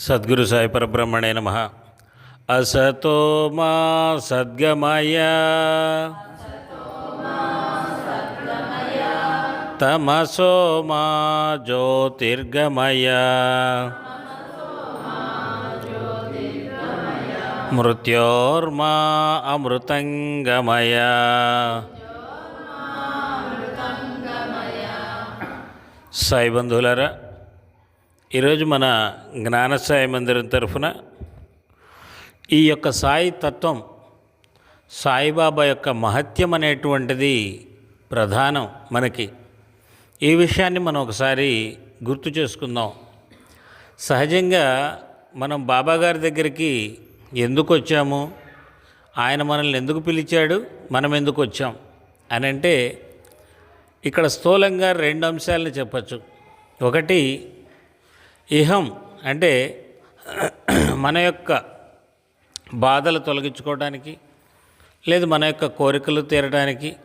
సద్గురు సాయి పరబ్రహ్మణే నమ అసతో మా సద్గమయ తమసో మా జ్యోతిర్గమయ మృత్యోర్మా అమృతంగమయ సాయి బంధువులారా ఈరోజు మన జ్ఞానసాయి మందిరం తరఫున ఈ యొక్క సాయి తత్వం సాయిబాబా యొక్క మహత్యం అనేటువంటిది ప్రధానం మనకి. ఈ విషయాన్ని మనం ఒకసారి గుర్తు చేసుకుందాం. సహజంగా మనం బాబాగారి దగ్గరికి ఎందుకు వచ్చాము? ఆయన మనల్ని ఎందుకు పిలిచాడు? మనం ఎందుకు వచ్చాం? అని అంటే ఇక్కడ స్థూలంగా రెండు అంశాలను చెప్పచ్చు. ఒకటి ఇహం అంటే మన యొక్క బాధలు తొలగించుకోవడానికి లేదు మన యొక్క కోరికలు తీరడానికి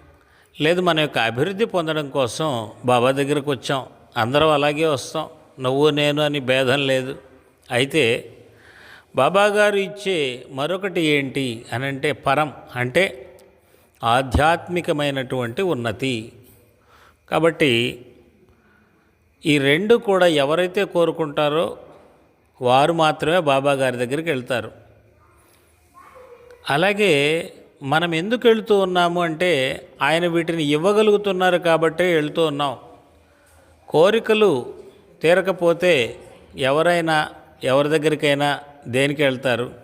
లేదు మన యొక్క అభివృద్ధి పొందడం కోసం బాబా దగ్గరకు వచ్చాం. అందరం అలాగే వస్తాం. నువ్వు నేను అని భేదం లేదు. అయితే బాబాగారు ఇచ్చే మరొకటి ఏంటి అని అంటే పరం అంటే ఆధ్యాత్మికమైనటువంటి ఉన్నతి. కాబట్టి ఈ రెండు కూడా ఎవరైతే కోరుకుంటారో వారు మాత్రమే బాబా గారి దగ్గరికి వెళ్తారు. అలాగే మనం ఎందుకు వెళుతూ ఉన్నాము అంటే ఆయన వీటిని ఇవ్వగలుగుతున్నారు కాబట్టే వెళుతూ ఉన్నాం. కోరికలు తీరకపోతే ఎవరైనా ఎవరి దగ్గరికైనా దేనికి వెళ్తారు?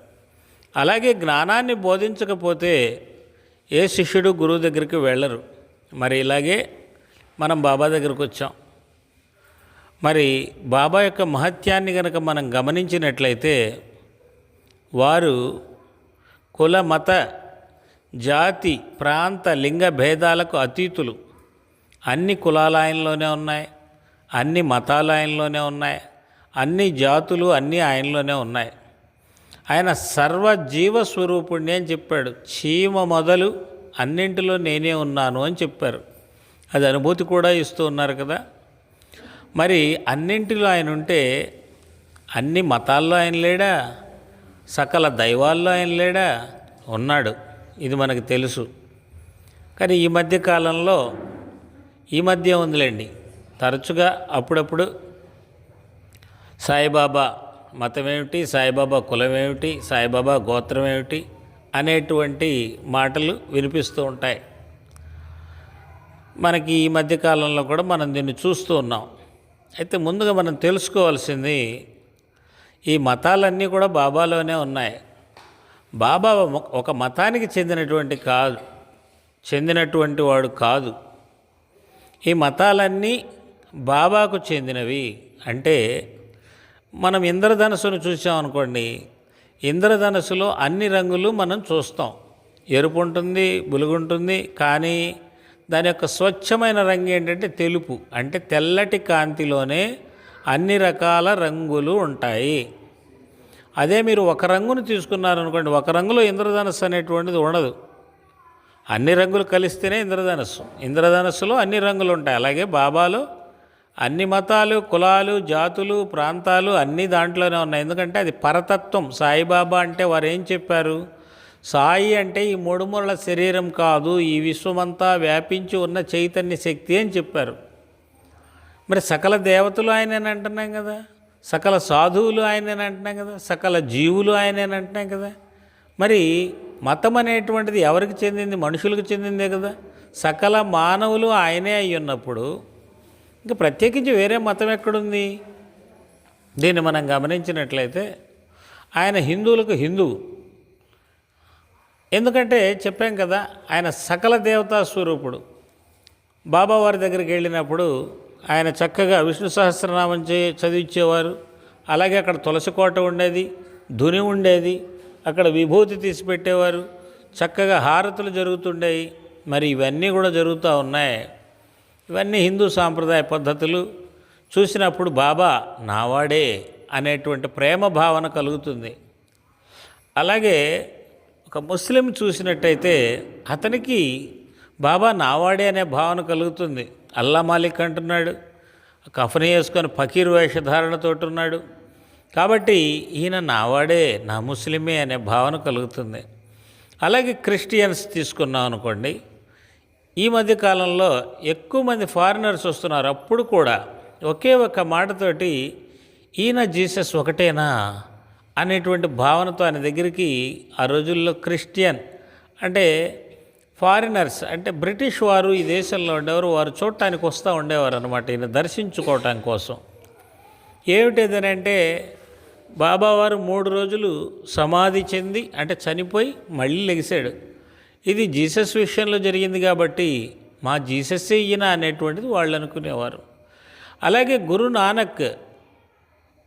అలాగే జ్ఞానాన్ని బోధించకపోతే ఏ శిష్యుడు గురువు దగ్గరికి వెళ్ళరు. మరి ఇలాగే మనం బాబా దగ్గరకు వచ్చాం. మరి బాబా యొక్క మహత్యాన్ని కనుక మనం గమనించినట్లయితే వారు కుల మత జాతి ప్రాంత లింగ భేదాలకు అతీతులు. అన్ని కులాలయంలోనే ఉన్నాయి అన్ని మతాల ఆయనలోనే ఉన్నాయి అన్ని జాతులు అన్నీ ఆయనలోనే ఉన్నాయి. ఆయన సర్వజీవ స్వరూపుణ్ణి అని చెప్పాడు. చీమ మొదలు అన్నింటిలో నేనే ఉన్నాను అని చెప్పారు. అది అనుభూతి కూడా ఇస్తూ ఉన్నారు కదా. మరి అన్నింటిలో ఆయన ఉంటే అన్ని మతాల్లో ఆయన లేడా? సకల దైవాల్లో ఆయన లేడా? ఉన్నాడు. ఇది మనకు తెలుసు. కానీ ఈ మధ్య కాలంలో ఈ మధ్య ఉందిలేండి. తరచుగా అప్పుడప్పుడు సాయిబాబా మతం ఏమిటి సాయిబాబా కులం ఏమిటి సాయిబాబా గోత్రం ఏమిటి అనేటువంటి మాటలు వినిపిస్తూ ఉంటాయి. మనకి ఈ మధ్యకాలంలో కూడా మనం దీన్ని చూస్తూ ఉన్నాం. అయితే ముందుగా మనం తెలుసుకోవాల్సింది ఈ మతాలన్నీ కూడా బాబాలోనే ఉన్నాయి. బాబా ఒక మతానికి చెందినటువంటి కాదు చెందినటువంటి వాడు కాదు. ఈ మతాలన్నీ బాబాకు చెందినవి. అంటే మనం ఇంద్రధనస్సును చూసామనుకోండి ఇంద్రధనస్సులో అన్ని రంగులు మనం చూస్తాం. ఎరుపు ఉంటుంది బులుగుంటుంది కానీ దాని యొక్క స్వచ్ఛమైన రంగు ఏంటంటే తెలుపు. అంటే తెల్లటి కాంతిలోనే అన్ని రకాల రంగులు ఉంటాయి. అదే మీరు ఒక రంగును తీసుకున్నారనుకోండి ఒక రంగులో ఇంద్రధనస్సు అనేటువంటిది ఉండదు. అన్ని రంగులు కలిస్తేనే ఇంద్రధనస్సు. ఇంద్రధనస్సులో అన్ని రంగులు ఉంటాయి. అలాగే బాబాలో అన్ని మతాలు కులాలు జాతులు ప్రాంతాలు అన్నీ దాంట్లోనే ఉన్నాయి. ఎందుకంటే అది పరతత్వం. సాయిబాబా అంటే వారు ఏం చెప్పారు? సాయి అంటే ఈ మూడుమూరల శరీరం కాదు ఈ విశ్వమంతా వ్యాపించి ఉన్న చైతన్య శక్తి అని చెప్పారు. మరి సకల దేవతలు ఆయనని అంటున్నాం కదా సకల సాధువులు ఆయనని అంటున్నాం కదా సకల జీవులు ఆయనని అంటున్నాం కదా. మరి మతం అనేటువంటిది ఎవరికి చెందింది? మనుషులకు చెందిందే కదా. సకల మానవులు ఆయనే అయి ఉన్నప్పుడు ఇంకా ప్రత్యేకించి వేరే మతం ఎక్కడుంది? దీన్ని మనం గమనించినట్లయితే ఆయన హిందువులకు హిందువు ఎందుకంటే చెప్పాం కదా ఆయన సకల దేవతా స్వరూపుడు. బాబా వారి దగ్గరికి వెళ్ళినప్పుడు ఆయన చక్కగా విష్ణు సహస్రనామం చే చదివించేవారు. అలాగే అక్కడ తులసి కోట ఉండేది ధుని ఉండేది అక్కడ విభూతి తీసి పెట్టేవారు. చక్కగా హారతులు జరుగుతుండేవి మరి ఇవన్నీ కూడా జరుగుతూ ఉన్నాయి. ఇవన్నీ హిందూ సాంప్రదాయ పద్ధతులు. చూసినప్పుడు బాబా నావాడే అనేటువంటి ప్రేమ భావన కలుగుతుంది. అలాగే ఒక ముస్లిం చూసినట్టయితే అతనికి బాబా నావాడే అనే భావన కలుగుతుంది. అల్లా మాలిక్ అంటున్నాడు కఫని వేసుకొని ఫకీర్ వేషధారణతో ఉన్నాడు కాబట్టి ఈయన నావాడే నా ముస్లిమే అనే భావన కలుగుతుంది. అలాగే క్రిస్టియన్స్ తీసుకున్నాం అనుకోండి ఈ మధ్య కాలంలో ఎక్కువ మంది ఫారినర్స్ వస్తున్నారు. అప్పుడు కూడా ఒకే ఒక మాటతోటి ఈయన జీసస్ ఒకటేనా? అనేటువంటి భావనతో ఆయన దగ్గరికి ఆ రోజుల్లో క్రిస్టియన్ అంటే ఫారినర్స్ అంటే బ్రిటిష్ వారు ఈ దేశంలో ఉండేవారు వారు చూడటానికి వస్తూ ఉండేవారు అనమాట ఈయన దర్శించుకోవటం కోసం. ఏమిటిదనంటే బాబావారు మూడు రోజులు సమాధి చెంది అంటే చనిపోయి మళ్ళీ లెగిశాడు. ఇది జీసస్ విషయంలో జరిగింది కాబట్టి మా జీసస్ ఈయన అనేటువంటిది వాళ్ళు అనుకునేవారు. అలాగే గురు నానక్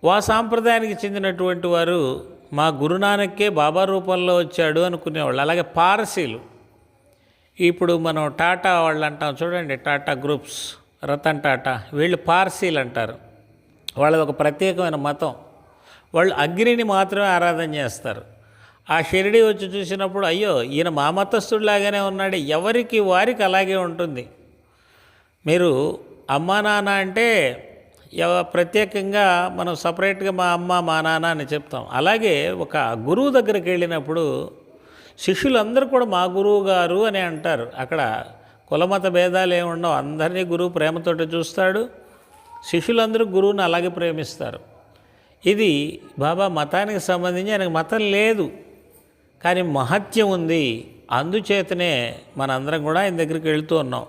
వా సాంప్రదాయానికి చెందినటువంటి వారు మా గురునానక్కే బాబా రూపంలో వచ్చాడు అనుకునేవాళ్ళు. అలాగే పారసీలు. ఇప్పుడు మనం టాటా వాళ్ళు అంటాం. చూడండి టాటా గ్రూప్స్ రతన్ టాటా వీళ్ళు పార్సీలు అంటారు. వాళ్ళది ఒక ప్రత్యేకమైన మతం. వాళ్ళు అగ్నిని మాత్రమే ఆరాధన చేస్తారు. ఆ షిరిడి వచ్చి చూసినప్పుడు అయ్యో ఈయన మా మతస్థుడిలాగానే ఉన్నాడు. ఎవరికి వారికి అలాగే ఉంటుంది. మీరు అమ్మా నాన్న అంటే ప్రత్యేకంగా మనం సపరేట్గా మా అమ్మ మా నాన్న అని చెప్తాం. అలాగే ఒక గురువు దగ్గరికి వెళ్ళినప్పుడు శిష్యులందరూ కూడా మా గురువు గారు అని అంటారు. అక్కడ కులమత భేదాలు ఏమి ఉండవు. అందరినీ గురువు ప్రేమతోటి చూస్తాడు. శిష్యులందరూ గురువుని అలాగే ప్రేమిస్తారు. ఇది బాబా మతానికి సంబంధించి ఆయనకు మతం లేదు. కానీ మహత్యం ఉంది. అందుచేతనే మనందరం కూడా ఆయన దగ్గరికి వెళ్తూ ఉన్నాం.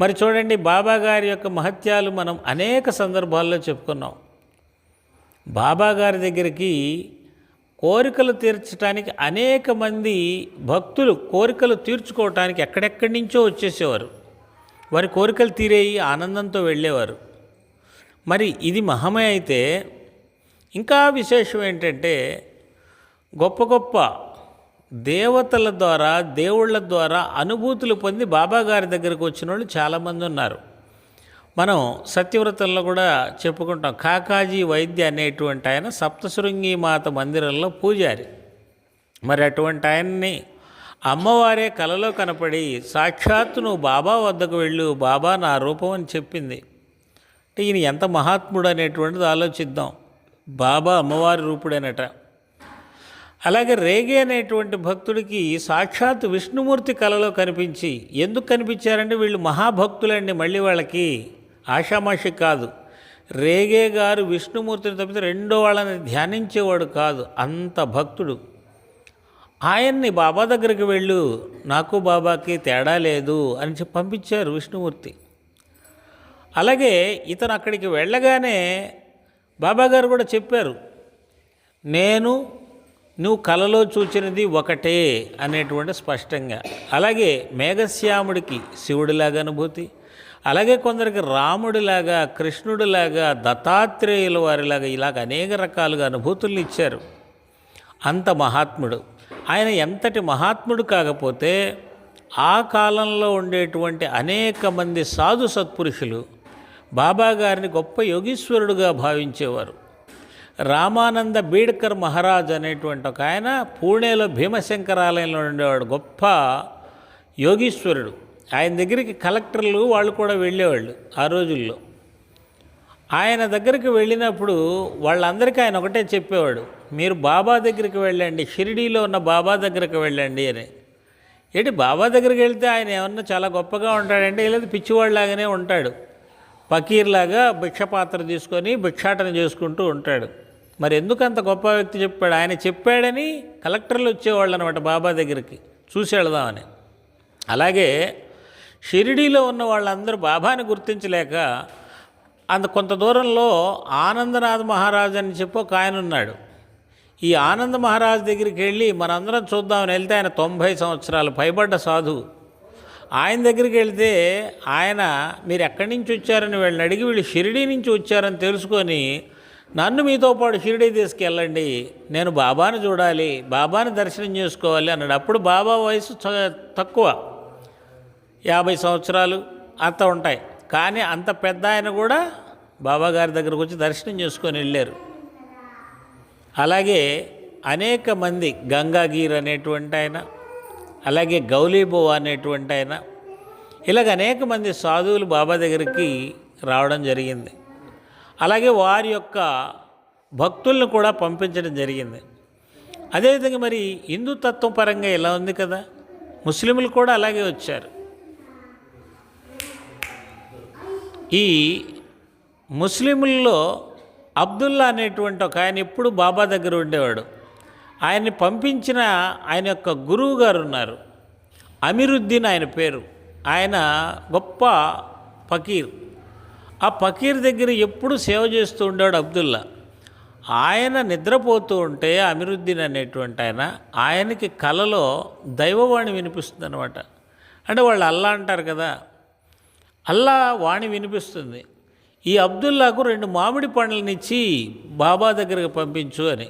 మరి చూడండి బాబా గారి యొక్క మహత్యాలు మనం అనేక సందర్భాల్లో చెప్పుకున్నాం. బాబా గారి దగ్గరికి కోరికలు తీర్చడానికి అనేక మంది భక్తులు కోరికలు తీర్చుకోవటానికి ఎక్కడెక్కడి నుంచో వచ్చేసేవారు. వారి కోరికలు తీరేయి ఆనందంతో వెళ్ళేవారు. మరి ఇది మహమే అయితే ఇంకా విశేషం ఏంటంటే గొప్ప గొప్ప దేవతల ద్వారా దేవుళ్ళ ద్వారా అనుభూతులు పొంది బాబా గారి దగ్గరకు వచ్చిన వాళ్ళు చాలామంది ఉన్నారు. మనం సత్యవ్రతంలో కూడా చెప్పుకుంటాం కాకాజీ వైద్య అనేటువంటి ఆయన సప్తశృంగి మాత మందిరంలో పూజారి. మరి అటువంటి ఆయన్ని అమ్మవారే కలలో కనపడి సాక్షాత్తు నువ్వు బాబా వద్దకు వెళ్ళు బాబా నా రూపం అని చెప్పింది. అంటే ఈయన ఎంత మహాత్ముడు అనేటువంటిది ఆలోచిద్దాం. బాబా అమ్మవారి రూపుడేనట. అలాగే రేగే అనేటువంటి భక్తుడికి సాక్షాత్ విష్ణుమూర్తి కలలో కనిపించి ఎందుకు కనిపించారంటే వీళ్ళు మహాభక్తులండి మళ్ళీ వాళ్ళకి ఆషామాషి కాదు. రేగే గారు విష్ణుమూర్తిని తప్పితే రెండో వాళ్ళని ధ్యానించేవాడు కాదు. అంత భక్తుడు. ఆయన్ని బాబా దగ్గరికి వెళ్ళు నాకు బాబాకి తేడా లేదు అని చెప్పి పంపించారు విష్ణుమూర్తి. అలాగే ఇతను అక్కడికి వెళ్ళగానే బాబా గారు కూడా చెప్పారు నేను నువ్వు కలలో చూచినది ఒకటే అనేటువంటి స్పష్టంగా. అలాగే మేఘశ్యాముడికి శివుడిలాగా అనుభూతి అలాగే కొందరికి రాముడిలాగా కృష్ణుడిలాగా దత్తాత్రేయుల వారిలాగా ఇలాగ అనేక రకాలుగా అనుభూతులు ఇచ్చారు. అంత మహాత్ముడు. ఆయన ఎంతటి మహాత్ముడు కాకపోతే ఆ కాలంలో ఉండేటువంటి అనేక మంది సాధు సత్పురుషులు బాబా గారిని గొప్ప యోగీశ్వరుడుగా భావించేవారు. రామానంద బీడ్కర్ మహారాజ్ అనేటువంటి ఒక ఆయన పూణేలో భీమశంకరాలయంలో ఉండేవాడు గొప్ప యోగీశ్వరుడు. ఆయన దగ్గరికి కలెక్టర్లు వాళ్ళు కూడా వెళ్ళేవాళ్ళు ఆ రోజుల్లో. ఆయన దగ్గరికి వెళ్ళినప్పుడు వాళ్ళందరికీ ఆయన ఒకటే చెప్పేవాడు మీరు బాబా దగ్గరికి వెళ్ళండి షిరిడీలో ఉన్న బాబా దగ్గరికి వెళ్ళండి అని. ఏంటి బాబా దగ్గరికి వెళ్తే ఆయన ఏమన్నా చాలా గొప్పగా ఉంటాడంటే లేదు పిచ్చివాళ్ళలాగానే ఉంటాడు. ఫకీర్లాగా భిక్షపాత్ర తీసుకొని భిక్షాటన చేసుకుంటూ ఉంటాడు. మరి ఎందుకు అంత గొప్ప వ్యక్తి చెప్పాడు? ఆయన చెప్పాడని కలెక్టర్లు వచ్చేవాళ్ళు అనమాట బాబా దగ్గరికి. చూసి వెళదామని. అలాగే షిరిడీలో ఉన్న వాళ్ళందరూ బాబాని గుర్తించలేక అంత కొంత దూరంలో ఆనందనాథ్ మహారాజ్ అని చెప్పి ఒక ఆయన ఉన్నాడు. ఈ ఆనంద మహారాజ్ దగ్గరికి వెళ్ళి మనందరం చూద్దామని వెళ్తే ఆయన తొంభై సంవత్సరాలు పైబడ్డ సాధువు. ఆయన దగ్గరికి వెళ్తే ఆయన మీరు ఎక్కడి నుంచి వచ్చారని వీళ్ళని అడిగి వీళ్ళు షిరిడీ నుంచి వచ్చారని తెలుసుకొని నన్ను మీతో పాటు షిరిడీ తీసుకెళ్ళండి. నేను బాబాను చూడాలి. బాబాని దర్శనం చేసుకోవాలి అన్నాడు. అప్పుడు బాబా వయసు తక్కువ. యాభై సంవత్సరాలు అంత ఉంటాయి. కానీ అంత పెద్ద ఆయన కూడా బాబా గారి దగ్గరకు వచ్చి దర్శనం చేసుకొని వెళ్ళారు. అలాగే అనేక మంది గంగాగీర్ అనేటువంటి ఆయన అలాగే గౌలీబో అనేటువంటి ఆయన ఇలాగ అనేక మంది సాధువులు బాబా దగ్గరికి రావడం జరిగింది. అలాగే వారి యొక్క భక్తులను కూడా పంపించడం జరిగింది. అదేవిధంగా మరి హిందూ తత్వం పరంగా ఇలా ఉంది కదా? ముస్లింలు కూడా అలాగే వచ్చారు. ఈ ముస్లింల్లో అబ్దుల్లా అనేటువంటి ఒక ఆయన ఎప్పుడు బాబా దగ్గర ఉండేవాడు. ఆయన్ని పంపించిన ఆయన యొక్క గురువు గారు ఉన్నారు. అమిరుద్దీన్ ఆయన పేరు. ఆయన గొప్ప ఫకీర్. ఆ ఫకీర్ దగ్గర ఎప్పుడు సేవ చేస్తూ ఉండాడు అబ్దుల్లా. ఆయన నిద్రపోతూ ఉంటే అమిరుద్దీన్ అనేటువంటి ఆయన ఆయనకి కలలో దైవవాణి వినిపిస్తుంది అనమాట అంటే వాళ్ళు అల్లా అంటారు కదా. అల్లా వాణి వినిపిస్తుంది. ఈ అబ్దుల్లాకు రెండు మామిడి పండ్లనిచ్చి బాబా దగ్గరకు పంపించు అని.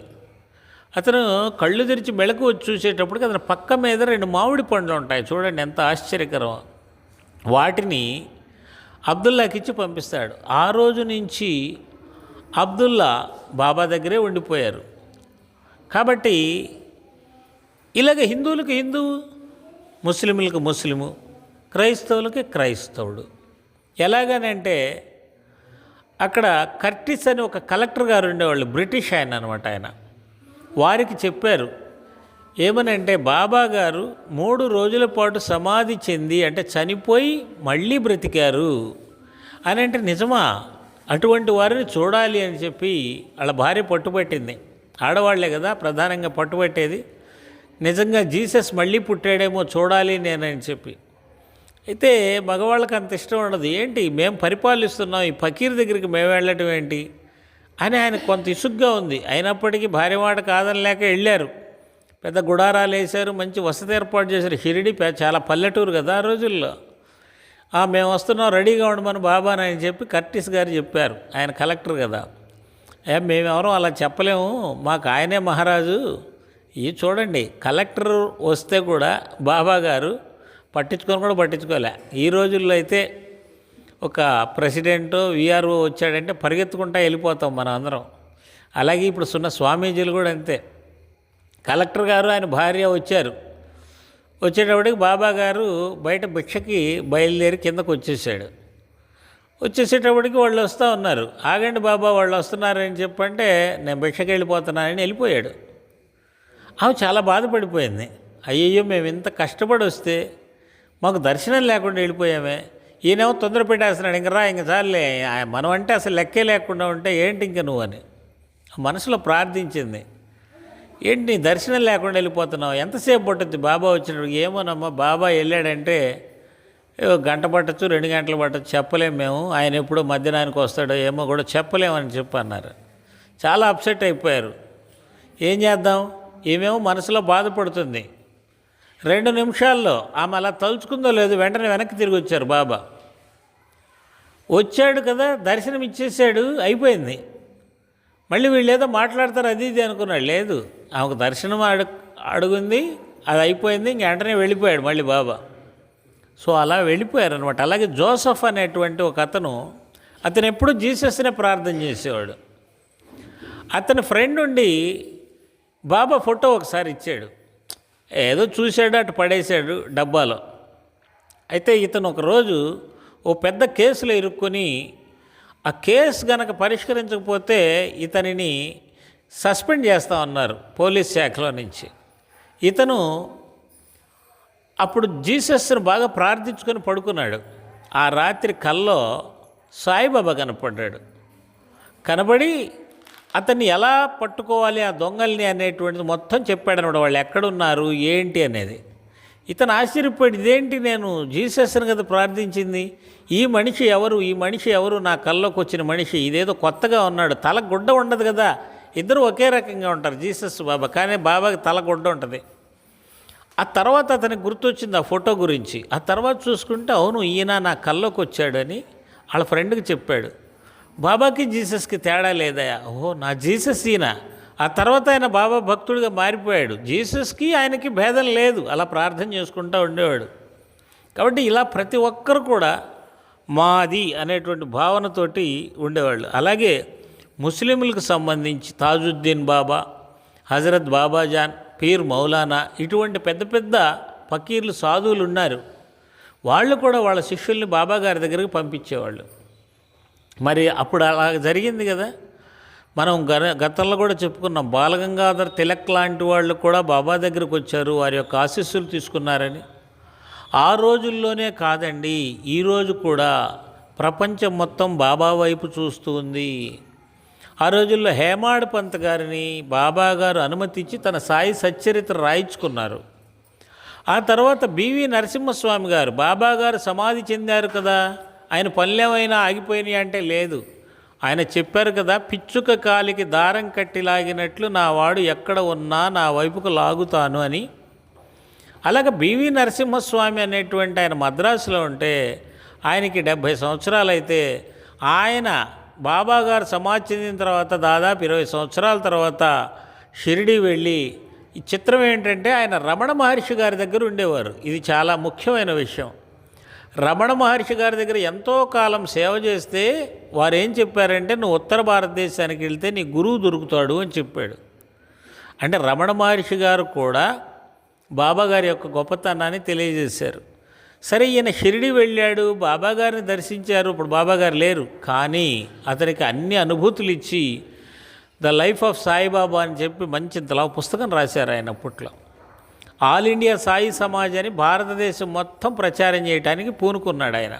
అతను కళ్ళు తెరిచి మెళకు వచ్చి చూసేటప్పటికి అతని పక్క మీద రెండు మామిడి పండ్లు ఉంటాయి. చూడండి ఎంత ఆశ్చర్యకరం. వాటిని అబ్దుల్లాకి ఇచ్చి పంపిస్తాడు. ఆ రోజు నుంచి అబ్దుల్లా బాబా దగ్గరే ఉండిపోయారు. కాబట్టి ఇలాగ హిందువులకు హిందువు ముస్లింలకు ముస్లిము క్రైస్తవులకి క్రైస్తవుడు. ఎలాగనంటే అక్కడ కర్టిస్ అని ఒక కలెక్టర్ గారు ఉండేవాళ్ళు బ్రిటిష్ ఆయన అనమాట ఆయన. వారికి చెప్పారు ఏమనంటే బాబా గారు మూడు రోజుల పాటు సమాధి చెంది అంటే చనిపోయి మళ్ళీ బ్రతికారు. అని అంటే నిజమా? అటువంటి వారిని చూడాలి అని చెప్పి వాళ్ళ భార్య పట్టుబట్టింది. ఆడవాళ్ళే కదా ప్రధానంగా పట్టుబట్టేది. నిజంగా జీసస్ మళ్ళీ పుట్టాడేమో చూడాలి నేనని చెప్పి. అయితే మగవాళ్ళకి అంత ఇష్టం ఉండదు. ఏంటి? మేము పరిపాలిస్తున్నాం. ఈ ఫకీర్ దగ్గరికి మేము వెళ్ళటం ఏంటి? అని ఆయన కొంత ఇసుగ్గా ఉంది. అయినప్పటికీ భార్యవాడ కాదని లేక వెళ్ళారు. పెద్ద గుడారాలు వేశారు మంచి వసతి ఏర్పాటు చేశారు. షిరిడి చాలా పల్లెటూరు కదా ఆ రోజుల్లో. "ఆ, మేము వస్తున్నాం రెడీగా ఉండమని బాబాని ఆయన చెప్పి కర్టిస్ గారు చెప్పారు. ఆయన కలెక్టర్ కదా. ఏ మేమెవరం అలా చెప్పలేము. మాకు ఆయనే మహారాజు. ఇది చూడండి కలెక్టర్ వస్తే కూడా బాబా గారు పట్టించుకొని కూడా పట్టించుకోలే. ఈ రోజుల్లో అయితే ఒక ప్రెసిడెంట్ విఆర్ఓ వచ్చాడంటే పరిగెత్తుకుంటా వెళ్ళిపోతాం మనం అందరం. అలాగే ఇప్పుడు సున్న స్వామీజీలు కూడా అంతే. కలెక్టర్ గారు ఆయన భార్య వచ్చారు. వచ్చేటప్పటికి బాబా గారు బయట భిక్షకి బయలుదేరి కిందకు వచ్చేసాడు. వచ్చేసేటప్పటికి వాళ్ళు వస్తూ ఉన్నారు. ఆగండి బాబా వాళ్ళు వస్తున్నారని చెప్పంటే నేను భిక్షకి వెళ్ళిపోతున్నానని వెళ్ళిపోయాడు. ఆమె చాలా బాధపడిపోయింది. అయ్యయ్యో మేము ఇంత కష్టపడి వస్తే మాకు దర్శనం లేకుండా వెళ్ళిపోయామే. ఈయనేమో తొందర పెట్టేస్తున్నాడు ఇంక రా ఇంక చాలే మనం అంటే అసలు లెక్కే లేకుండా ఉంటే ఏంటి ఇంక నువ్వు అని. మనసులో ప్రార్థించింది. ఏంటి నీ దర్శనం లేకుండా వెళ్ళిపోతున్నావు? ఎంతసేపు పట్టుద్ది? బాబా వచ్చినప్పుడు ఏమోనమ్మా బాబా వెళ్ళాడంటే గంట పట్టచ్చు రెండు గంటలు పట్టచ్చు చెప్పలేము మేము. ఆయన ఎప్పుడో మధ్యాహ్నానికి వస్తాడో ఏమో కూడా చెప్పలేమని చెప్పి అన్నారు. చాలా అప్సెట్ అయిపోయారు. ఏం చేద్దాం? ఏమేమో మనసులో బాధపడుతుంది. రెండు నిమిషాల్లో ఆమె అలా తలుచుకుందో లేదు వెంటనే వెనక్కి తిరిగి వచ్చారు బాబా. వచ్చాడు కదా దర్శనం ఇచ్చేసాడు అయిపోయింది. మళ్ళీ వీళ్ళు ఏదో మాట్లాడతారు అది ఇది అనుకున్నాడు. లేదు ఆమెకు దర్శనం అడు అడుగుంది అది అయిపోయింది ఇంక వెంటనే వెళ్ళిపోయాడు మళ్ళీ బాబా. సో అలా వెళ్ళిపోయారు అనమాట అలాగే జోసఫ్ అనేటువంటి ఒక అతను అతను ఎప్పుడు జీసస్నే ప్రార్థన చేసేవాడు. అతని ఫ్రెండ్ ఉండి బాబా ఫోటో ఒకసారి ఇచ్చాడు. ఏదో చూశాడు అటు పడేశాడు డబ్బాలో. అయితే ఇతను ఒకరోజు ఓ పెద్ద కేసులో ఇరుక్కొని ఆ కేసు గనక పరిష్కరించకపోతే ఇతనిని సస్పెండ్ చేస్తా ఉన్నారు పోలీస్ శాఖలో నుంచి. ఇతను అప్పుడు జీసస్ను బాగా ప్రార్థించుకొని పడుకున్నాడు. ఆ రాత్రి కల్లో సాయిబాబా కనపడ్డాడు. కనబడి అతన్ని ఎలా పట్టుకోవాలి ఆ దొంగల్ని అనేటువంటిది మొత్తం చెప్పాడనమాట వాళ్ళు ఎక్కడున్నారు ఏంటి అనేది. ఇతను ఆశ్చర్యపోయాడు ఇదేంటి నేను జీసస్ని కదా ప్రార్థించింది? ఈ మనిషి ఎవరు? ఈ మనిషి ఎవరు? నా కల్లోకి వచ్చిన మనిషి. ఇదేదో కొత్తగా ఉన్నాడు. తల గుడ్డ ఉండదు కదా. ఇద్దరు ఒకే రకంగా ఉంటారు జీసస్ బాబా. కానీ బాబాకి తల గుడ్డ ఉంటుంది. ఆ తర్వాత అతనికి గుర్తొచ్చింది ఆ ఫోటో గురించి. ఆ తర్వాత చూసుకుంటే అవును ఈయన నా కల్లోకి వచ్చాడని వాళ్ళ ఫ్రెండ్కి చెప్పాడు. బాబాకి జీసస్కి తేడా లేదయా ఓహో నా జీసస్ ఈయన. ఆ తర్వాత ఆయన బాబా భక్తుడిగా మారిపోయాడు. జీసస్కి ఆయనకి భేదం లేదు. అలా ప్రార్థన చేసుకుంటూ ఉండేవాడు. కాబట్టి ఇలా ప్రతి ఒక్కరు కూడా మాది అనేటువంటి భావనతోటి ఉండేవాళ్ళు. అలాగే ముస్లింలకు సంబంధించి తాజుద్దీన్ బాబా హజరత్ బాబాజాన్ పీర్ మౌలానా ఇటువంటి పెద్ద పెద్ద ఫకీర్లు సాధువులు ఉన్నారు. వాళ్ళు కూడా వాళ్ళ శిష్యుల్ని బాబా గారి దగ్గరికి పంపించేవాళ్ళు. మరి అప్పుడు అలా జరిగింది కదా. మనం గర గతంలో కూడా చెప్పుకున్నాం బాలగంగాధర్ తిలక్ లాంటి వాళ్ళు కూడా బాబా దగ్గరకు వచ్చారు వారి యొక్క ఆశీస్సులు తీసుకున్నారని. ఆ రోజుల్లోనే కాదండి ఈరోజు కూడా ప్రపంచం మొత్తం బాబా వైపు చూస్తూ ఉంది. ఆ రోజుల్లో హేమాడ్ పంత్ గారిని బాబా గారు అనుమతించి తన సాయి సచ్చరిత్ర రాయించుకున్నారు. ఆ తర్వాత బివి నరసింహస్వామి గారు బాబా గారు సమాధి చెందారు కదా. ఆయన పనులేమైనా ఆగిపోయినాయి అంటే లేదు. ఆయన చెప్పారు కదా పిచ్చుక కాలికి దారం కట్టి లాగినట్లు నా వాడు ఎక్కడ ఉన్నా నా వైపుకు లాగుతాను అని. అలాగే బివి నరసింహస్వామి అనేటువంటి ఆయన మద్రాసులో ఉంటే ఆయనకి డెబ్భై సంవత్సరాలు అయితే ఆయన బాబాగారు సమాధి చెందిన తర్వాత దాదాపు ఇరవై సంవత్సరాల తర్వాత షిరిడి వెళ్ళి ఈ చిత్రం ఏంటంటే ఆయన రమణ మహర్షి గారి దగ్గర ఉండేవారు. ఇది చాలా ముఖ్యమైన విషయం. రమణ మహర్షి గారి దగ్గర ఎంతో కాలం సేవ చేస్తే వారు ఏం చెప్పారంటే నువ్వు ఉత్తర భారతదేశానికి వెళ్తే నీ గురువు దొరుకుతాడు అని చెప్పాడు. అంటే రమణ మహర్షి గారు కూడా బాబాగారి యొక్క గొప్పతనాన్ని తెలియజేశారు. సరే ఈయన షిరిడి వెళ్ళాడు బాబాగారిని దర్శించారు ఇప్పుడు బాబా గారు లేరు. కానీ అతనికి అన్ని అనుభూతులు ఇచ్చి ద లైఫ్ ఆఫ్ సాయిబాబా అని చెప్పి మంచి పుస్తకం రాశారు ఆయన అప్పట్లో. ఆల్ ఇండియా సాయి సమాజ్ అని భారతదేశం మొత్తం ప్రచారం చేయడానికి పూనుకున్నాడు ఆయన.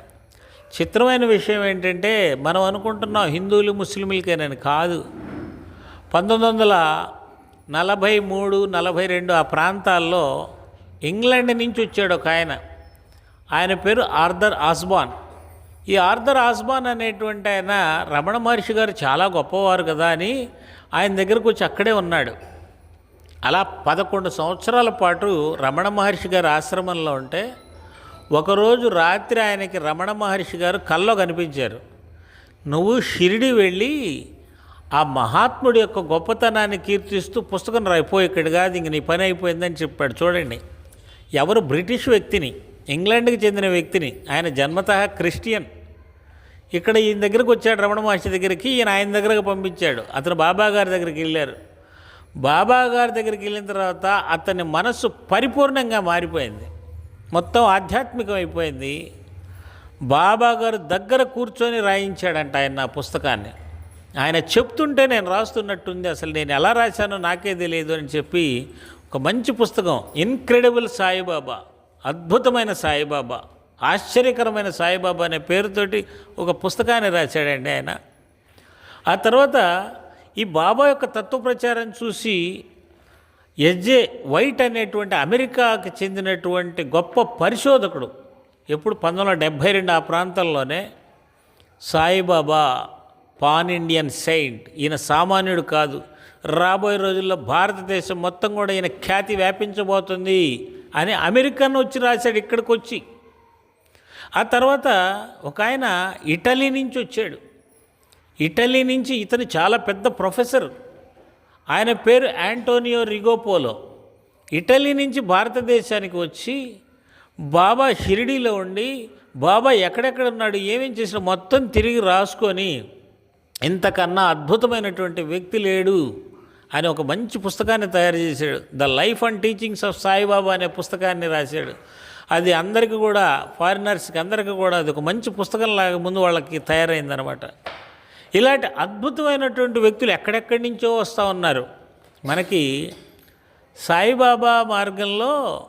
చిత్రమైన విషయం ఏంటంటే మనం అనుకుంటున్నాం హిందువులు ముస్లింలకేనని కాదు. పంతొమ్మిది వందల నలభై మూడు నలభై రెండు ఆ ప్రాంతాల్లో ఇంగ్లాండ్ నుంచి వచ్చాడు ఒక ఆయన. ఆయన పేరు ఆర్థర్ ఆస్బాన్. ఈ ఆర్థర్ ఆస్బాన్ అనేటువంటి ఆయన రమణ మహర్షి గారు చాలా గొప్పవారు కదా అని ఆయన దగ్గరకు వచ్చి అక్కడే ఉన్నాడు. అలా పదకొండు సంవత్సరాల పాటు రమణ మహర్షి గారు ఆశ్రమంలో ఉంటే ఒకరోజు రాత్రి ఆయనకి రమణ మహర్షి గారు కల్లో కనిపించారు. నువ్వు షిరిడి వెళ్ళి ఆ మహాత్ముడి యొక్క గొప్పతనాన్ని కీర్తిస్తూ పుస్తకం రాయిపో ఇక్కడ కాదు ఇంక నీ పని అయిపోయిందని చెప్పాడు. చూడండి ఎవరు బ్రిటిష్ వ్యక్తిని ఇంగ్లాండ్కి చెందిన వ్యక్తిని ఆయన జన్మత క్రిస్టియన్. ఇక్కడ ఈయన దగ్గరకు వచ్చాడు రమణ మహర్షి దగ్గరికి ఈయన ఆయన దగ్గరకు పంపించాడు. అతను బాబా గారి దగ్గరికి వెళ్ళారు. బాబా గారి దగ్గరికి వెళ్ళిన తర్వాత అతని మనస్సు పరిపూర్ణంగా మారిపోయింది. మొత్తం ఆధ్యాత్మికం అయిపోయింది బాబా గారు దగ్గర కూర్చొని రాయించాడంట ఆయన నా పుస్తకాన్ని. ఆయన చెప్తుంటే నేను రాస్తున్నట్టుంది అసలు నేను ఎలా రాశానో నాకే తెలియదు అని చెప్పి ఒక మంచి పుస్తకం ఇన్క్రెడిబుల్ సాయిబాబా అద్భుతమైన సాయిబాబా ఆశ్చర్యకరమైన సాయిబాబా అనే పేరుతోటి ఒక పుస్తకాన్ని రాశాడండి ఆయన. ఆ తర్వాత ఈ బాబా యొక్క తత్వ ప్రచారం చూసి ఎస్జే వైట్ అనేటువంటి అమెరికాకి చెందినటువంటి గొప్ప పరిశోధకుడు ఎప్పుడు పంతొమ్మిది వందల డెబ్భై రెండు ఆ ప్రాంతంలోనే సాయిబాబా పాన్ ఇండియన్ సెయింట్. ఈయన సామాన్యుడు కాదు. రాబోయే రోజుల్లో భారతదేశం మొత్తం కూడా ఈయన ఖ్యాతి వ్యాపించబోతుంది అని అమెరికన్ వచ్చి రాశాడు ఇక్కడికి వచ్చి ఆ తర్వాత ఒక ఆయన ఇటలీ నుంచి వచ్చాడు. ఇటలీ నుంచి ఇతను చాలా పెద్ద ప్రొఫెసర్. ఆయన పేరు యాంటోనియో రిగోపోలో. ఇటలీ నుంచి భారతదేశానికి వచ్చి బాబా షిరిడీలో ఉండి బాబా ఎక్కడెక్కడ ఉన్నాడు ఏమేం చేసిన మొత్తం తిరిగి రాసుకొని ఇంతకన్నా అద్భుతమైనటువంటి వ్యక్తి లేడు అని ఒక మంచి పుస్తకాన్ని తయారు చేశాడు. The life and teachings of Sai Baba అనే పుస్తకాన్ని రాశాడు. అది అందరికీ కూడా ఫారినర్స్కి అందరికీ కూడా అది ఒక మంచి పుస్తకంలాగా ముందు వాళ్ళకి తయారైందనమాట. ఇలాంటి అద్భుతమైనటువంటి వ్యక్తులు ఎక్కడెక్కడి నుంచో వస్తూ ఉన్నారు. మనకి సాయిబాబా మార్గంలో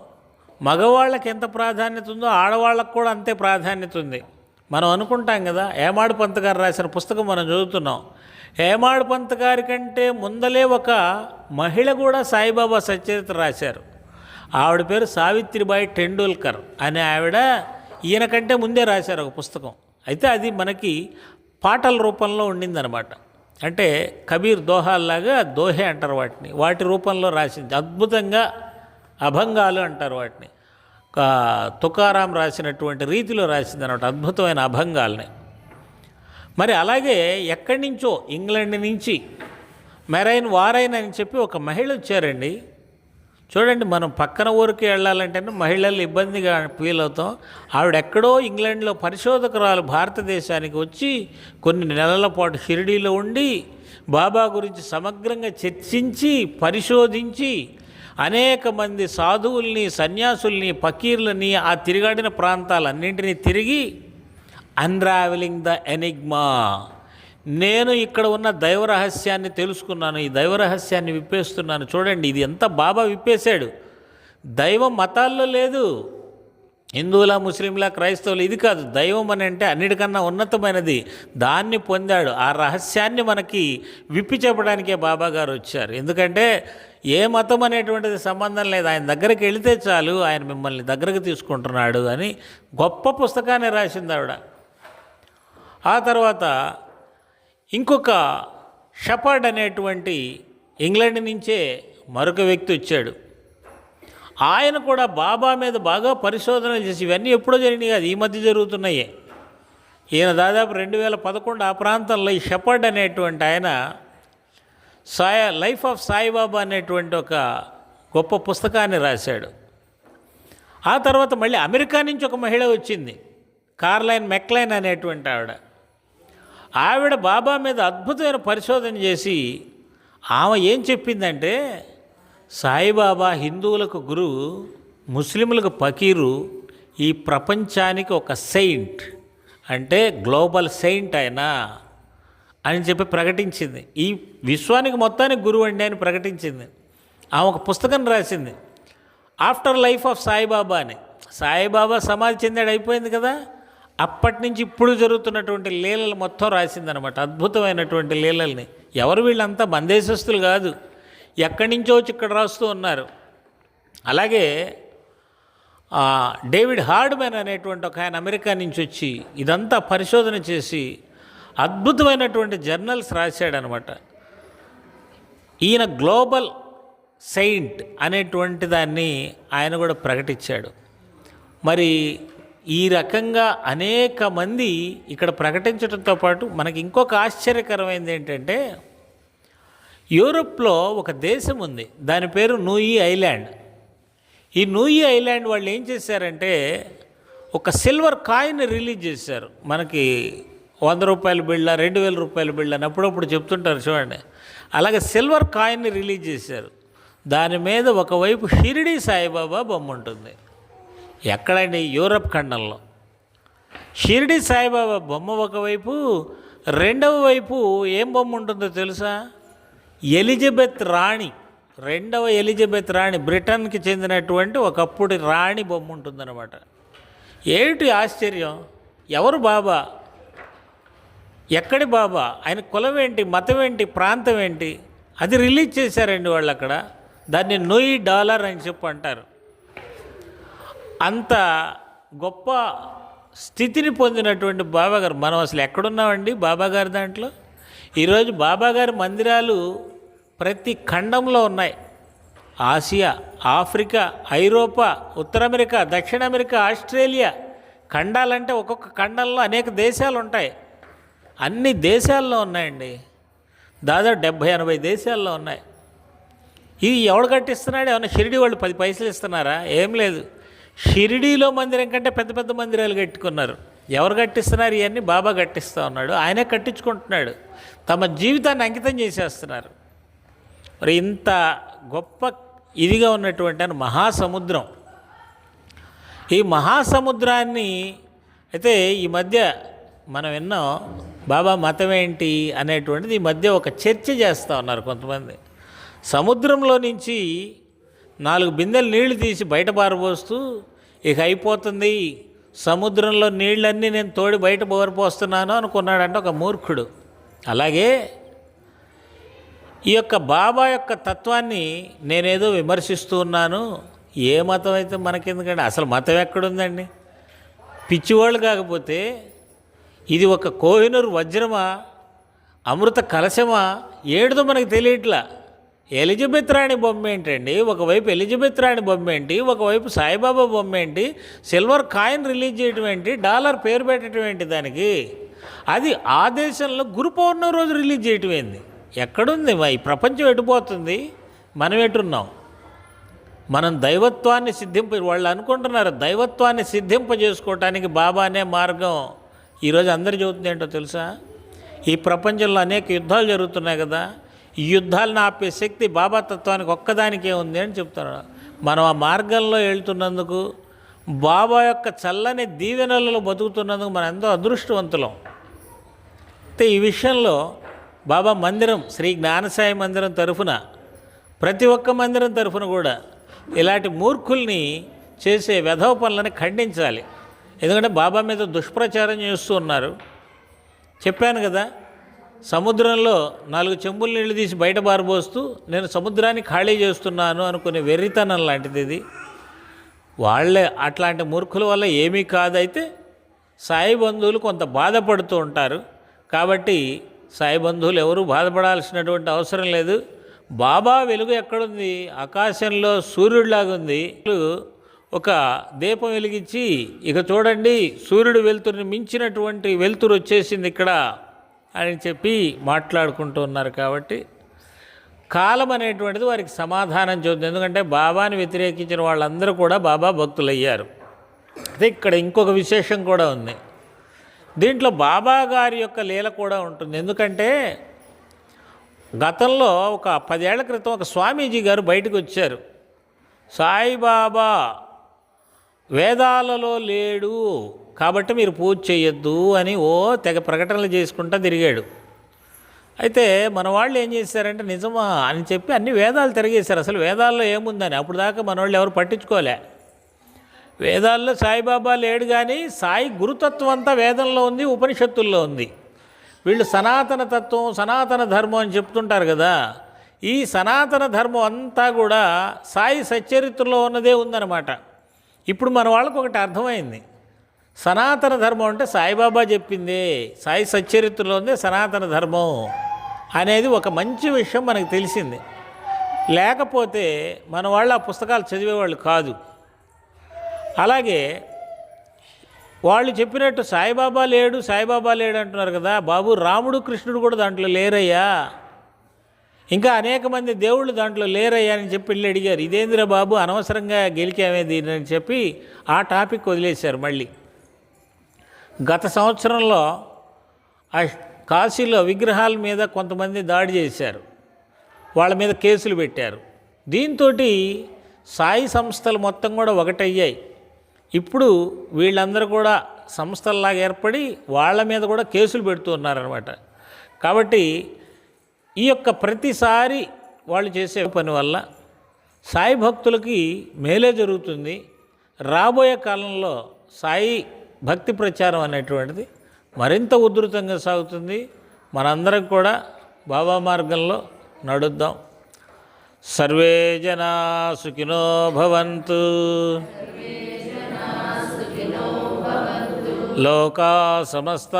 మగవాళ్ళకి ఎంత ప్రాధాన్యత ఉందో ఆడవాళ్ళకు కూడా అంతే ప్రాధాన్యత ఉంది. మనం అనుకుంటాం కదా ఏమాడు పంత్ గారు రాసిన పుస్తకం మనం చదువుతున్నాం. ఏమాడు పంత్ గారి కంటే ముందలే ఒక మహిళ కూడా సాయిబాబా సచరిత్ర రాశారు. ఆవిడ పేరు సావిత్రిబాయి టెండూల్కర్ అనే ఆవిడ ఈయన కంటే ముందే రాశారు ఒక పుస్తకం. అయితే అది మనకి పాటల రూపంలో ఉండిందనమాట. అంటే కబీర్ దోహాల్లాగా దోహే అంటారు వాటిని. వాటి రూపంలో రాసింది. అద్భుతంగా అభంగాలు అంటారు వాటిని. ఒక తుకారాం రాసినటువంటి రీతిలో రాసింది అనమాట అద్భుతమైన అభంగాల్ని. మరి అలాగే ఎక్కడి నుంచో ఇంగ్లాండ్ నుంచి మెరైన్ వారైన్ అని చెప్పి ఒక మహిళ వచ్చారండి. చూడండి మనం పక్కన ఊరికి వెళ్ళాలంటేనే మహిళలు ఇబ్బందిగా ఫీల్ అవుతాం. ఆవిడ ఎక్కడో ఇంగ్లాండ్లో పరిశోధకురాలు భారతదేశానికి వచ్చి కొన్ని నెలల పాటు షిరిడీలో ఉండి బాబా గురించి సమగ్రంగా చర్చించి పరిశోధించి అనేక మంది సాధువుల్ని సన్యాసుల్ని పకీర్లని ఆ తిరిగాడిన ప్రాంతాలన్నింటినీ తిరిగి అన్రావెలింగ్ ద ఎనిగ్మా నేను ఇక్కడ ఉన్న దైవ రహస్యాన్ని తెలుసుకున్నాను ఈ దైవ రహస్యాన్ని విప్పేస్తున్నాను. చూడండి ఇది ఎంత బాబా విప్పేశాడు. దైవం మతాల్లో లేదు. హిందువుల ముస్లింల క్రైస్తవులు ఇది కాదు. దైవం అని అంటే అన్నిటికన్నా ఉన్నతమైనది. దాన్ని పొందాడు. ఆ రహస్యాన్ని మనకి విప్పి చెప్పడానికే బాబా గారు వచ్చారు. ఎందుకంటే ఏ మతం అనేటువంటిది సంబంధం లేదు. ఆయన దగ్గరికి వెళితే చాలు ఆయన మిమ్మల్ని దగ్గరకు తీసుకుంటున్నాడు అని గొప్ప పుస్తకాన్ని రాసింది ఆవిడ. ఆ తర్వాత ఇంకొక షపర్డ్ అనేటువంటి ఇంగ్లాండ్ నుంచే మరొక వ్యక్తి వచ్చాడు. ఆయన కూడా బాబా మీద బాగా పరిశోధనలు చేసి ఇవన్నీ ఎప్పుడో జరిగినాయి కాదు ఈ మధ్య జరుగుతున్నాయి. ఈయన దాదాపు రెండు వేల పదకొండు ఆ ప్రాంతంలో ఈ షపర్డ్ అనేటువంటి ఆయన సాయ లైఫ్ ఆఫ్ సాయిబాబా అనేటువంటి ఒక గొప్ప పుస్తకాన్ని రాశాడు. ఆ తర్వాత మళ్ళీ అమెరికా నుంచి ఒక మహిళ వచ్చింది కార్లైన్ మెక్లైన్ అనేటువంటి ఆవిడ. ఆవిడ బాబా మీద అద్భుతమైన పరిశోధన చేసి ఆమె ఏం చెప్పిందంటే సాయిబాబా హిందువులకు గురువు ముస్లింలకు పకీరు ఈ ప్రపంచానికి ఒక సెయింట్ అంటే గ్లోబల్ సెయింట్ ఆయన అని చెప్పి ప్రకటించింది. ఈ విశ్వానికి మొత్తానికి గురువు అండి అని ప్రకటించింది. ఆమె ఒక పుస్తకం రాసింది. ఆఫ్టర్ లైఫ్ ఆఫ్ సాయిబాబా అని. సాయిబాబా సమాధి చెందాడు అయిపోయింది కదా? అప్పటి నుంచి ఇప్పుడు జరుగుతున్నటువంటి లీలలు మొత్తం రాసిందనమాట అద్భుతమైనటువంటి లీలల్ని. ఎవరు వీళ్ళంతా బందేశస్తులు కాదు. ఎక్కడి నుంచో వచ్చి ఇక్కడ రాస్తూ ఉన్నారు. అలాగే డేవిడ్ హార్డ్మెన్ అనేటువంటి ఒక ఆయన అమెరికా నుంచి వచ్చి ఇదంతా పరిశోధన చేసి అద్భుతమైనటువంటి జర్నల్స్ రాశాడనమాట ఈయన గ్లోబల్ సెయింట్ అనేటువంటి దాన్ని ఆయన కూడా ప్రకటించాడు. మరి ఈ రకంగా అనేక మంది ఇక్కడ ప్రకటించడంతో పాటు మనకి ఇంకొక ఆశ్చర్యకరమైనది ఏంటంటే యూరోప్లో ఒక దేశం ఉంది దాని పేరు నూయి ఐలాండ్. ఈ నూయి ఐలాండ్ వాళ్ళు ఏం చేశారంటే ఒక సిల్వర్ కాయిన్ రిలీజ్ చేశారు. మనకి వంద రూపాయల బిళ్ళ రెండు వేల రూపాయల బిళ్ళ అని అప్పుడప్పుడు చెప్తుంటారు చూడండి. అలాగే సిల్వర్ కాయిన్ని రిలీజ్ చేశారు. దాని మీద ఒకవైపు షిరిడి సాయిబాబా బొమ్మ ఉంటుంది. ఎక్కడండి యూరప్ ఖండంలో. షిరిడి సాయిబాబా బొమ్మ ఒకవైపు రెండవ వైపు ఏం బొమ్మ ఉంటుందో తెలుసా? ఎలిజబెత్ రాణి రెండవ ఎలిజబెత్ రాణి బ్రిటన్కి చెందినటువంటి ఒకప్పుడు రాణి బొమ్మ ఉంటుందన్నమాట. ఏమిటి ఆశ్చర్యం? ఎవరు బాబా? ఎక్కడి బాబా? ఆయన కులం ఏంటి? మతం ఏంటి? ప్రాంతం ఏంటి? అది రిలీజ్ చేశారండి వాళ్ళు అక్కడ. దాన్ని నొయ్యి డాలర్ అని చెప్పి అంటారు. అంత గొప్ప స్థితిని పొందినటువంటి బాబాగారు. మనం అసలు ఎక్కడున్నామండి బాబాగారి దాంట్లో? ఈరోజు బాబాగారి మందిరాలు ప్రతి ఖండంలో ఉన్నాయి. ఆసియా ఆఫ్రికా ఐరోపా ఉత్తర అమెరికా దక్షిణ అమెరికా ఆస్ట్రేలియా ఖండాలంటే ఒక్కొక్క ఖండంలో అనేక దేశాలు ఉంటాయి. అన్ని దేశాల్లో ఉన్నాయండి. దాదాపు డెబ్భై ఎనభై దేశాల్లో ఉన్నాయి. ఇది ఎవడు కట్టిస్తున్నాడు? ఏమన్నా షిరిడి వాళ్ళు పది పైసలు ఇస్తున్నారా? ఏం లేదు. షిరిడీలో మందిరం కంటే పెద్ద పెద్ద మందిరాలు కట్టుకున్నారు. ఎవరు కట్టిస్తున్నారు? ఇవన్నీ బాబా కట్టిస్తూ ఉన్నాడు. ఆయనే కట్టించుకుంటున్నాడు. తమ జీవితాన్ని అంకితం చేసేస్తున్నారు. మరి ఇంత గొప్ప ఇదిగా ఉన్నటువంటి ఆయన మహాసముద్రం. ఈ మహాసముద్రాన్ని అయితే ఈ మధ్య మనం ఎన్నో బాబా మతం ఏంటి అనేటువంటిది ఈ మధ్య ఒక చర్చ చేస్తూ ఉన్నారు కొంతమంది. సముద్రంలో నుంచి నాలుగు బిందెలు నీళ్ళు తీసి బయట పారబోస్తూ ఇక అయిపోతుంది. సముద్రంలో నీళ్ళన్నీ నేను తోడి బయట పోరపోస్తున్నాను అనుకున్నాడంటే ఒక మూర్ఖుడు. అలాగే ఈ యొక్క బాబా యొక్క తత్వాన్ని నేనేదో విమర్శిస్తూ ఉన్నాను. ఏ మతం అయితే మనకెందుకండి? అసలు మతం ఎక్కడుందండి? పిచ్చివాళ్ళు కాకపోతే ఇది ఒక కోహినూరు వజ్రమా అమృత కలశమా ఏడుదో మనకు తెలియట్లా. ఎలిజబెత్ రాణి బొమ్మ ఏంటండి? ఒకవైపు ఎలిజబెత్ రాణి బొమ్మ ఏంటి? ఒకవైపు సాయిబాబా బొమ్మ ఏంటి? సిల్వర్ కాయిన్ రిలీజ్ చేయడం ఏంటి? డాలర్ పేరు పెట్టడం ఏంటి దానికి? అది ఆ దేశంలో గురు పౌర్ణమి రోజు రిలీజ్ చేయటం ఏంది? ఎక్కడుంది మా ఈ ప్రపంచం ఎటుపోతుంది మనం ఎటున్నాం? మనం దైవత్వాన్ని సిద్ధింప వాళ్ళు అనుకుంటున్నారు దైవత్వాన్ని సిద్ధింపజేసుకోవటానికి బాబానే మార్గం. ఈరోజు అందరు చెబుతుంది ఏంటో తెలుసా? ఈ ప్రపంచంలో అనేక యుద్ధాలు జరుగుతున్నాయి కదా. ఈ యుద్ధాలను ఆపే శక్తి బాబా తత్వానికి ఒక్కదానికే ఉంది అని చెప్తున్నాడు. మనం ఆ మార్గంలో వెళ్తున్నందుకు బాబా యొక్క చల్లని దీవెనలలో బతుకుతున్నందుకు మనం ఎంతో అదృష్టవంతులం. అయితే ఈ విషయంలో బాబా మందిరం శ్రీ జ్ఞానసాయి మందిరం తరఫున ప్రతి ఒక్క మందిరం తరఫున కూడా ఇలాంటి మూర్ఖుల్ని చేసే వెధవ పనులని ఖండించాలి. ఎందుకంటే బాబా మీద దుష్ప్రచారం చేస్తూ ఉన్నారు. చెప్పాను కదా సముద్రంలో నాలుగు చెంబుల నీళ్ళు తీసి బయట బారబోస్తూ నేను సముద్రాన్ని ఖాళీ చేస్తున్నాను అనుకునే వెర్రితనం లాంటిది ఇది. వాళ్ళే అట్లాంటి మూర్ఖుల వల్ల ఏమీ కాదైతే సాయి బంధువులు కొంత బాధపడుతూ ఉంటారు. కాబట్టి సాయి బంధువులు ఎవరూ బాధపడాల్సినటువంటి అవసరం లేదు. బాబా వెలుగు ఎక్కడుంది? ఆకాశంలో సూర్యుడిలాగుంది. ఒక దీపం వెలిగించి ఇక చూడండి సూర్యుడు వెలుతురుని మించినటువంటి వెలుతురు వచ్చేసింది ఇక్కడ. అని చెప్పి మాట్లాడుకుంటూ ఉన్నారు కాబట్టి కాలం అనేటువంటిది వారికి సమాధానం చెబుతుంది. ఎందుకంటే బాబాని వ్యతిరేకించిన వాళ్ళందరూ కూడా బాబా భక్తులయ్యారు. అయితే ఇక్కడ ఇంకొక విశేషం కూడా ఉంది. దీంట్లో బాబా గారి యొక్క లీల కూడా ఉంటుంది. ఎందుకంటే గతంలో ఒక పదేళ్ళ క్రితం ఒక స్వామీజీ గారు బయటకు వచ్చారు. సాయిబాబా వేదాలలో లేడు కాబట్టి మీరు పూజ చేయొద్దు అని ఓ తెగ ప్రకటనలు చేసుకుంటా తిరిగాడు. అయితే మన వాళ్ళు ఏం చేశారంటే నిజమా అని చెప్పి అన్ని వేదాలు తిరిగేశారు. అసలు వేదాల్లో ఏముందని? అప్పుడు దాకా మన వాళ్ళు ఎవరు పట్టించుకోలే. వేదాల్లో సాయిబాబా లేడు కానీ సాయి గురుతత్వం అంతా వేదంలో ఉంది ఉపనిషత్తుల్లో ఉంది. వీళ్ళు సనాతన తత్వం సనాతన ధర్మం అని చెప్తుంటారు కదా. ఈ సనాతన ధర్మం అంతా కూడా సాయి సచ్చరిత్రలో ఉన్నదే ఉందన్నమాట. ఇప్పుడు మన వాళ్ళకు ఒకటి అర్థమైంది. సనాతన ధర్మం అంటే సాయిబాబా చెప్పిందే సాయి సచ్చరిత్రలో ఉంది సనాతన ధర్మం అనేది ఒక మంచి విషయం మనకు తెలిసింది. లేకపోతే మన వాళ్ళు ఆ పుస్తకాలు చదివేవాళ్ళు కాదు. అలాగే వాళ్ళు చెప్పినట్టు సాయిబాబా లేడు సాయిబాబా లేడు అంటున్నారు కదా బాబు రాముడు కృష్ణుడు కూడా దాంట్లో లేరయ్యా. ఇంకా అనేక మంది దేవుళ్ళు దాంట్లో లేరయ్యా అని చెప్పి వెళ్ళి అడిగారు. ఇదేంద్ర బాబు అనవసరంగా గెలిచామే దీనని చెప్పి ఆ టాపిక్ వదిలేశారు మళ్ళీ. గత సంవత్సరంలో ఆ కాశీలో విగ్రహాల మీద కొంతమంది దాడి చేశారు. వాళ్ళ మీద కేసులు పెట్టారు. దీంతో సాయి సంస్థలు మొత్తం కూడా ఒకటయ్యాయి. ఇప్పుడు వీళ్ళందరూ కూడా సంస్థల్లాగా ఏర్పడి వాళ్ళ మీద కూడా కేసులు పెడుతున్నారనమాట కాబట్టి ఈ యొక్క ప్రతిసారి వాళ్ళు చేసే పని వల్ల సాయి భక్తులకి మేలే జరుగుతుంది. రాబోయే కాలంలో సాయి భక్తి ప్రచారం అనేటువంటిది మరింత ఉధృతంగా సాగుతుంది. మనందరం కూడా బాబా మార్గంలో నడుద్దాం. సర్వే జనా సుఖినో భవంతు. లోకా సమస్త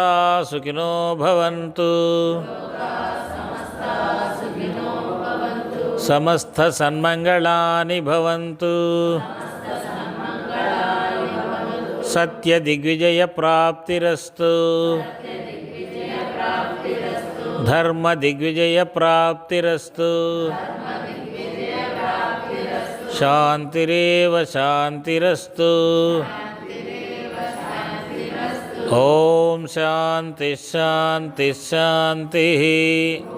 సుఖినో భవంతు. समस्त समस्तसन्मङ्गलानि भवन्तु। सत्यदिग्विजयप्राप्तिरस्तु। धर्मदिग्विजयप्राप्तिरस्तु। शान्तिरेव शान्तिरस्तु। ॐ शांति शांति शान्तिः।